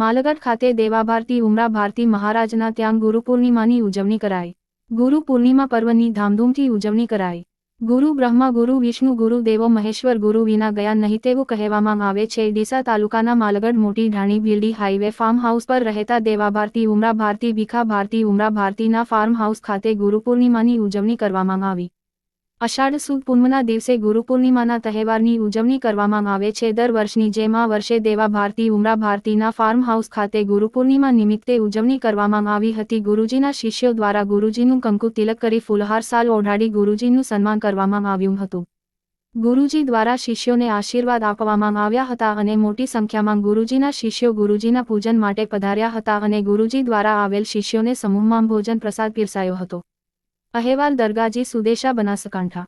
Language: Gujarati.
માલગઢ ખાતે દેવાભારતી ઉમરા ભારતી મહારાજના ત્યાં ગુરુ પૂર્ણિમાની ઉજવણી કરાઈ. ગુરુ પૂર્ણિમા પર્વની ધામધૂમથી ઉજવણી કરાઈ. ગુરુ બ્રહ્મા, ગુરુ વિષ્ણુ, ગુરુ દેવો, મહેશ્વર, ગુરુ વિના ગયા નહીં તેવું કહેવામાં આવે છે. ડીસા તાલુકાના માલગઢ મોટી ઢાણી બિલ્ડી હાઈવે ફાર્મ હાઉસ પર રહેતા દેવાભારતી ઉમરા ભારતી ભીખા ભારતી ઉમરા ભારતીના ફાર્મ હાઉસ ખાતે ગુરુ પૂર્ણિમાની ઉજવણી કરવામાં આવી. અષાઢ સુદ પૂર્ણિમાના દિવસે ગુરુ પૂર્ણિમાના તહેવારની ઉજવણી કરવામાં આવે છે. દર વર્ષની જેમ આ વર્ષે દેવા ભારતી, ઉમરા ભારતીના ફાર્મ હાઉસ ખાતે ગુરુ પૂર્ણિમા નિમિત્તે ઉજવણી કરવામાં આવી હતી. ગુરુજીના શિષ્યો દ્વારા ગુરુજીનું કંકુ તિલક કરી ફૂલહાર સાલ ઓઢાડી ગુરુજીનું સન્માન કરવામાં આવ્યું હતું. ગુરુજી દ્વારા શિષ્યોને આશીર્વાદ આપવામાં આવ્યા હતા અને મોટી સંખ્યામાં ગુરુજીના શિષ્યો ગુરુજીના પૂજન માટે પધાર્યા હતા અને ગુરુજી દ્વારા આવેલ શિષ્યોને સમૂહમાં ભોજન પ્રસાદ પીરસાયો હતો. અહેવાલ દરગાજી સુદેશા બનાસકાંઠા.